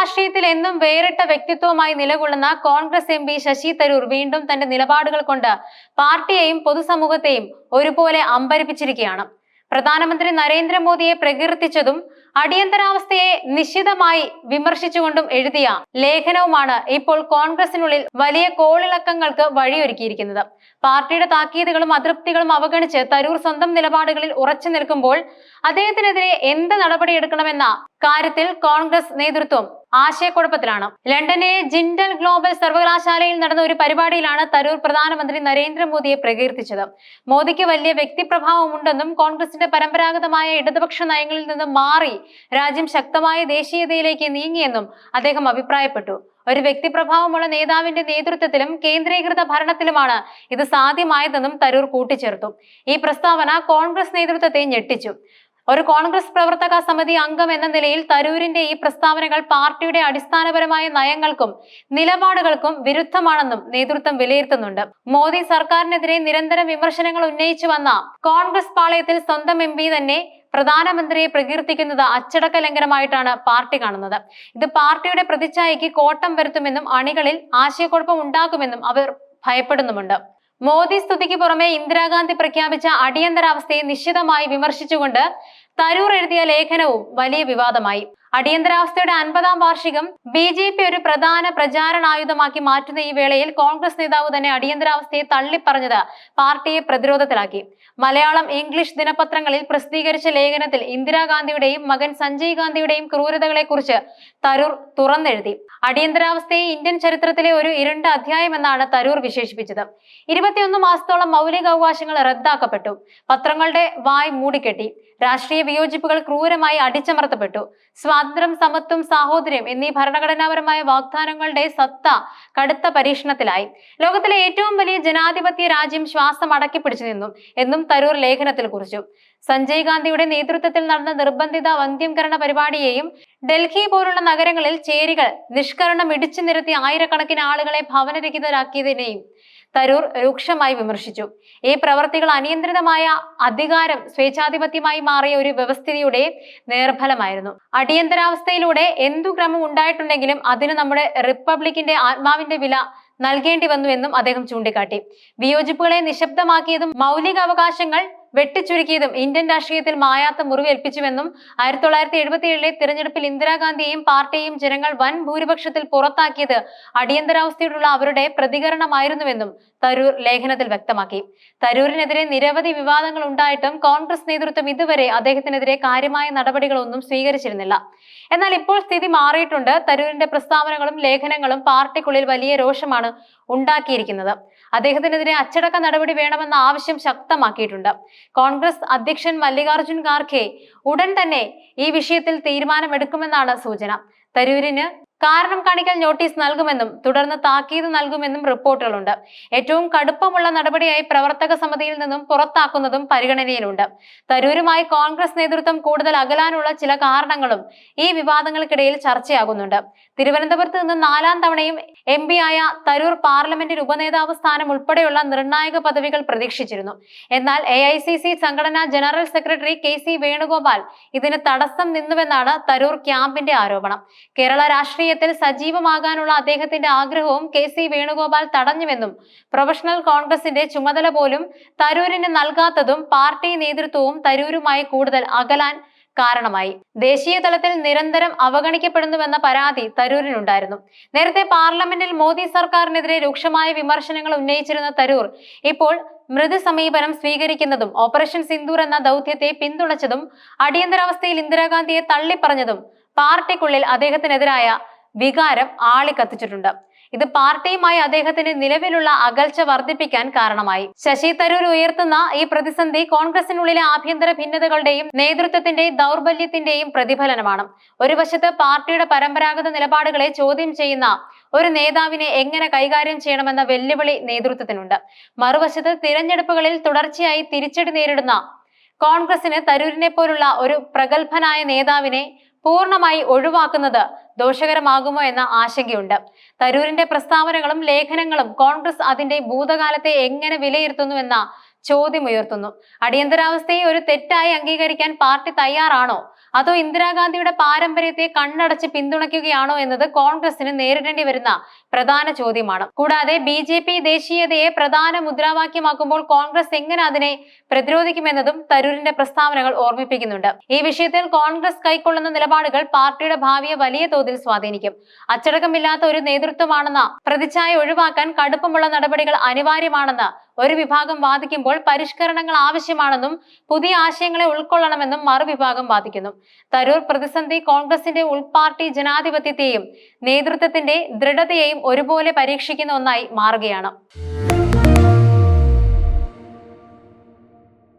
രാഷ്ട്രീയത്തിൽ എന്നും വേറിട്ട വ്യക്തിത്വവുമായി നിലകൊള്ളുന്ന കോൺഗ്രസ് എം പി ശശി തരൂർ വീണ്ടും തന്റെ നിലപാടുകൾ കൊണ്ട് പാർട്ടിയെയും പൊതുസമൂഹത്തെയും ഒരുപോലെ അമ്പരിപ്പിച്ചിരിക്കുകയാണ്. പ്രധാനമന്ത്രി നരേന്ദ്രമോദിയെ പ്രകീർത്തിച്ചതും അടിയന്തരാവസ്ഥയെ നിശിതമായി വിമർശിച്ചുകൊണ്ടും എഴുതിയ ലേഖനവുമാണ് ഇപ്പോൾ കോൺഗ്രസിനുള്ളിൽ വലിയ കോളിളക്കങ്ങൾക്ക് വഴിയൊരുക്കിയിരിക്കുന്നത്. പാർട്ടിയുടെ താക്കീതുകളും അതൃപ്തികളും അവഗണിച്ച് തരൂർ സ്വന്തം നിലപാടുകളിൽ ഉറച്ചു നിൽക്കുമ്പോൾ അദ്ദേഹത്തിനെതിരെ എന്ത് നടപടിയെടുക്കണമെന്ന കാര്യത്തിൽ കോൺഗ്രസ് നേതൃത്വം ആശയക്കുഴപ്പത്തിലാണ്. ലണ്ടനിലെ ജിൻഡൽ ഗ്ലോബൽ സർവകലാശാലയിൽ നടന്ന ഒരു പരിപാടിയിലാണ് തരൂർ പ്രധാനമന്ത്രി നരേന്ദ്രമോദിയെ പ്രകീർത്തിച്ചത്. മോദിക്ക് വലിയ വ്യക്തിപ്രഭാവമുണ്ടെന്നും കോൺഗ്രസിന്റെ പരമ്പരാഗതമായ ഇടതുപക്ഷ നയങ്ങളിൽ നിന്ന് മാറി രാജ്യം ശക്തമായ ദേശീയതയിലേക്ക് നീങ്ങിയെന്നും അദ്ദേഹം അഭിപ്രായപ്പെട്ടു. ഒരു വ്യക്തിപ്രഭാവമുള്ള നേതാവിന്റെ നേതൃത്വത്തിലും കേന്ദ്രീകൃത ഭരണത്തിലുമാണ് ഇത് സാധ്യമായതെന്നും തരൂർ കൂട്ടിച്ചേർത്തു. ഈ പ്രസ്താവന കോൺഗ്രസ് നേതൃത്വത്തെ ഞെട്ടിച്ചു. ഒരു കോൺഗ്രസ് പ്രവർത്തക സമിതി അംഗം എന്ന നിലയിൽ തരൂരിന്റെ ഈ പ്രസ്താവനകൾ പാർട്ടിയുടെ അടിസ്ഥാനപരമായ നയങ്ങൾക്കും നിലപാടുകൾക്കും വിരുദ്ധമാണെന്നും നേതൃത്വം വിലയിരുത്തുന്നുണ്ട്. മോദി സർക്കാരിനെതിരെ നിരന്തരം വിമർശനങ്ങൾ ഉന്നയിച്ചു വന്ന കോൺഗ്രസ് പാളയത്തിൽ സ്വന്തം എം തന്നെ പ്രധാനമന്ത്രിയെ പ്രകീർത്തിക്കുന്നത് അച്ചടക്ക ലംഘനമായിട്ടാണ് പാർട്ടി കാണുന്നത്. ഇത് പാർട്ടിയുടെ പ്രതിച്ഛായയ്ക്ക് കോട്ടം വരുത്തുമെന്നും അണികളിൽ ആശയക്കുഴപ്പം ഉണ്ടാക്കുമെന്നും അവർ ഭയപ്പെടുന്നുമുണ്ട്. മോദി സ്തുതിക്ക് പുറമെ ഇന്ദിരാഗാന്ധി പ്രഖ്യാപിച്ച അടിയന്തരാവസ്ഥയെ നിശ്ചിതമായി വിമർശിച്ചുകൊണ്ട് തരൂർ എഴുതിയ ലേഖനവും വലിയ വിവാദമായി. അടിയന്തരാവസ്ഥയുടെ അൻപതാം വാർഷികം ബി ജെ പി ഒരു പ്രധാന പ്രചാരണായുധമാക്കി മാറ്റുന്ന ഈ വേളയിൽ കോൺഗ്രസ് നേതാവ് തന്നെ അടിയന്തരാവസ്ഥയെ തള്ളിപ്പറഞ്ഞത് പാർട്ടിയെ പ്രതിരോധത്തിലാക്കി. മലയാളം ഇംഗ്ലീഷ് ദിനപത്രങ്ങളിൽ പ്രസിദ്ധീകരിച്ച ലേഖനത്തിൽ ഇന്ദിരാഗാന്ധിയുടെയും മകൻ സഞ്ജയ് ഗാന്ധിയുടെയും ക്രൂരതകളെക്കുറിച്ച് തരൂർ തുറന്നെഴുതി. അടിയന്തരാവസ്ഥയെ ഇന്ത്യൻ ചരിത്രത്തിലെ ഒരു ഇരുണ്ട അധ്യായമെന്നാണ് തരൂർ വിശേഷിപ്പിച്ചത്. ഇരുപത്തിയൊന്ന് മാസത്തോളം മൗലികാവകാശങ്ങൾ റദ്ദാക്കപ്പെട്ടു. പത്രങ്ങളുടെ വായ് മൂടിക്കെട്ടി. രാഷ്ട്രീയ വിയോജിപ്പുകൾ ക്രൂരമായി അടിച്ചമർത്തപ്പെട്ടു. സ്വാതന്ത്ര്യം സമത്വം സാഹോദര്യം എന്നീ ഭരണഘടനാപരമായ വാഗ്ദാനങ്ങളുടെ സത്ത കടുത്ത പരീക്ഷണത്തിലായി. ലോകത്തിലെ ഏറ്റവും വലിയ ജനാധിപത്യ രാജ്യം ശ്വാസം അടക്കി പിടിച്ചു നിന്നു എന്നും തരൂർ ലേഖനത്തിൽ കുറിച്ചു. സഞ്ജയ് ഗാന്ധിയുടെ നേതൃത്വത്തിൽ നടന്ന നിർബന്ധിത വന്ധ്യംകരണ പരിപാടിയെയും ഡൽഹി പോലുള്ള നഗരങ്ങളിൽ ചേരികൾ നിഷ്കരണം ഇടിച്ചു നിരത്തി ആയിരക്കണക്കിന് ആളുകളെ ഭവനരഹിതരാക്കിയതിനെയും തരൂർ രൂക്ഷമായി വിമർശിച്ചു. ഈ പ്രവർത്തികൾ അനിയന്ത്രിതമായ അധികാരം സ്വേച്ഛാധിപത്യമായി മാറിയ ഒരു വ്യവസ്ഥിതിയുടെ നേർഫലമായിരുന്നു. അടിയന്തരാവസ്ഥയിലൂടെ എന്തു ക്രമം ഉണ്ടായിട്ടുണ്ടെങ്കിലും അതിന് നമ്മുടെ റിപ്പബ്ലിക്കിന്റെ ആത്മാവിന്റെ വില നൽകേണ്ടി വന്നു എന്നും അദ്ദേഹം ചൂണ്ടിക്കാട്ടി. വിയോജിപ്പുകളെ നിശബ്ദമാക്കിയതും മൗലിക അവകാശങ്ങൾ വെട്ടിച്ചുരുക്കിയതും ഇന്ത്യൻ രാഷ്ട്രീയത്തിൽ മായാത്ത മുറിവേൽപ്പിച്ചുവെന്നും ആയിരത്തി തൊള്ളായിരത്തി എഴുപത്തി ഏഴിലെ തിരഞ്ഞെടുപ്പിൽ ഇന്ദിരാഗാന്ധിയെയും പാർട്ടിയെയും ജനങ്ങൾ വൻ ഭൂരിപക്ഷത്തിൽ പുറത്താക്കിയത് അടിയന്തരാവസ്ഥയോടുള്ള അവരുടെ പ്രതികരണമായിരുന്നുവെന്നും തരൂർ ലേഖനത്തിൽ വ്യക്തമാക്കി. തരൂരിനെതിരെ നിരവധി വിവാദങ്ങൾ ഉണ്ടായിട്ടും കോൺഗ്രസ് നേതൃത്വം ഇതുവരെ അദ്ദേഹത്തിനെതിരെ കാര്യമായ നടപടികളൊന്നും സ്വീകരിച്ചിരുന്നില്ല. എന്നാൽ ഇപ്പോൾ സ്ഥിതി മാറിയിട്ടുണ്ട്. തരൂരിന്റെ പ്രസ്താവനകളും ലേഖനങ്ങളും പാർട്ടിക്കുള്ളിൽ വലിയ രോഷമാണ് ഉണ്ടാക്കിയിരിക്കുന്നത്. അദ്ദേഹത്തിനെതിരെ അച്ചടക്ക നടപടി വേണമെന്ന ആവശ്യം ശക്തമാക്കിയിട്ടുണ്ട്. കോൺഗ്രസ് അധ്യക്ഷൻ മല്ലികാർജുൻ ഖാർഖെ ഉടൻ തന്നെ ഈ വിഷയത്തിൽ തീരുമാനമെടുക്കുമെന്നാണ് സൂചന. തരൂരിന് കാരണം കാണിക്കൽ നോട്ടീസ് നൽകുമെന്നും തുടർന്ന് താക്കീത് നൽകുമെന്നും റിപ്പോർട്ടുകളുണ്ട്. ഏറ്റവും കടുപ്പമുള്ള നടപടിയായി പ്രവർത്തക സമിതിയിൽ നിന്നും പുറത്താക്കുന്നതും പരിഗണനയിലുണ്ട്. തരൂരുമായി കോൺഗ്രസ് നേതൃത്വം കൂടുതൽ അകലാനുള്ള ചില കാരണങ്ങളും ഈ വിവാദങ്ങൾക്കിടയിൽ ചർച്ചയാകുന്നുണ്ട്. തിരുവനന്തപുരത്ത് നിന്ന് നാലാം തവണയും എം ആയ തരൂർ പാർലമെന്റിൽ ഉപനേതാവ് സ്ഥാനം ഉൾപ്പെടെയുള്ള നിർണായക പദവികൾ പ്രതീക്ഷിച്ചിരുന്നു. എന്നാൽ എ ഐ സി സി സംഘടനാ general secretary K C Venugopal ഇതിന് തടസ്സം നിന്നുവെന്നാണ് തരൂർ ക്യാമ്പിന്റെ ആരോപണം. കേരള രാഷ്ട്രീയത്തിൽ സജീവമാകാനുള്ള അദ്ദേഹത്തിന്റെ ആഗ്രഹവും കെ സി വേണുഗോപാൽ തടഞ്ഞുവെന്നും പ്രൊഫഷണൽ കോൺഗ്രസിന്റെ ചുമതല പോലും തരൂരിന് നൽകാത്തതും പാർട്ടി നേതൃത്വവും തരൂരുമായി കൂടുതൽ അകലാൻ കാരണമായി. ദേശീയ തലത്തിൽ നിരന്തരം അവഗണിക്കപ്പെടുന്നുവെന്ന പരാതി തരൂരിനുണ്ടായിരുന്നു. നേരത്തെ പാർലമെന്റിൽ മോദി സർക്കാരിനെതിരെ രൂക്ഷമായ വിമർശനങ്ങൾ ഉന്നയിച്ചിരുന്ന തരൂർ ഇപ്പോൾ മൃദു സമീപനം സ്വീകരിക്കുന്നതും ഓപ്പറേഷൻ സിന്ദൂർ എന്ന ദൗത്യത്തെ പിന്തുണച്ചതും അടിയന്തരാവസ്ഥയിൽ ഇന്ദിരാഗാന്ധിയെ തള്ളിപ്പറഞ്ഞതും പാർട്ടിക്കുള്ളിൽ അദ്ദേഹത്തിനെതിരായ വികാരം ആളിക്കത്തിച്ചിട്ടുണ്ട് ഇത് പാർട്ടിയുമായി അദ്ദേഹത്തിന് നിലവിലുള്ള അകൽച്ച വർദ്ധിപ്പിക്കാൻ കാരണമായി. ശശി തരൂർ ഉയർത്തുന്ന ഈ പ്രതിസന്ധി കോൺഗ്രസിനുള്ളിലെ ആഭ്യന്തര ഭിന്നതകളുടെയും നേതൃത്വത്തിന്റെയും ദൗർബല്യത്തിന്റെയും പ്രതിഫലനമാണ്. ഒരു വശത്ത് പാർട്ടിയുടെ പരമ്പരാഗത നിലപാടുകളെ ചോദ്യം ചെയ്യുന്ന ഒരു നേതാവിനെ എങ്ങനെ കൈകാര്യം ചെയ്യണമെന്ന വെല്ലുവിളി നേതൃത്വത്തിനുണ്ട്. മറുവശത്ത് തിരഞ്ഞെടുപ്പുകളിൽ തുടർച്ചയായി തിരിച്ചടി നേരിടുന്ന കോൺഗ്രസിന് തരൂരിനെ പോലുള്ള ഒരു പ്രഗത്ഭനായ നേതാവിനെ പൂർണമായി ഒഴിവാക്കുന്നത് ദോഷകരമാകുമോ എന്ന ആശങ്കയുണ്ട്. തരൂരിന്റെ പ്രസ്താവനകളും ലേഖനങ്ങളും കോൺഗ്രസ് അതിന്റെ ഭൂതകാലത്തെ എങ്ങനെ വിലയിരുത്തുന്നുവെന്ന ചോദ്യമുയർത്തുന്നു അടിയന്തരാവസ്ഥയെ ഒരു തെറ്റായി അംഗീകരിക്കാൻ പാർട്ടി തയ്യാറാണോ? അതോ ഇന്ദിരാഗാന്ധിയുടെ പാരമ്പര്യത്തെ കണ്ണടച്ച് പിന്തുണയ്ക്കുകയാണോ എന്നത് കോൺഗ്രസിന് നേരിടേണ്ടി വരുന്ന പ്രധാന ചോദ്യമാണ്. കൂടാതെ ബി ജെ പി ദേശീയതയെ പ്രധാന മുദ്രാവാക്യമാക്കുമ്പോൾ കോൺഗ്രസ് എങ്ങനെ അതിനെ പ്രതിരോധിക്കുമെന്നതും തരൂരിന്റെ പ്രസ്താവനകൾ ഓർമ്മിപ്പിക്കുന്നുണ്ട്. ഈ വിഷയത്തിൽ കോൺഗ്രസ് കൈക്കൊള്ളുന്ന നിലപാടുകൾ പാർട്ടിയുടെ ഭാവിയെ വലിയ തോതിൽ സ്വാധീനിക്കും. അച്ചടക്കമില്ലാത്ത ഒരു നേതൃത്വമാണെന്ന പ്രതിച്ഛായ ഒഴിവാക്കാൻ കടുപ്പമുള്ള നടപടികൾ അനിവാര്യമാണെന്ന് ഒരു വിഭാഗം വാദിക്കുമ്പോൾ പരിഷ്കരണങ്ങൾ ആവശ്യമാണെന്നും പുതിയ ആശയങ്ങളെ ഉൾക്കൊള്ളണമെന്നും മറുവിഭാഗം വാദിക്കുന്നു തരൂർ പ്രതിസന്ധി കോൺഗ്രസിന്റെ ഉൾപാർട്ടി ജനാധിപത്യത്തെയും നേതൃത്വത്തിന്റെ ദൃഢതയെയും ഒരുപോലെ പരീക്ഷിക്കുന്ന ഒന്നായി മാറുകയാണ്.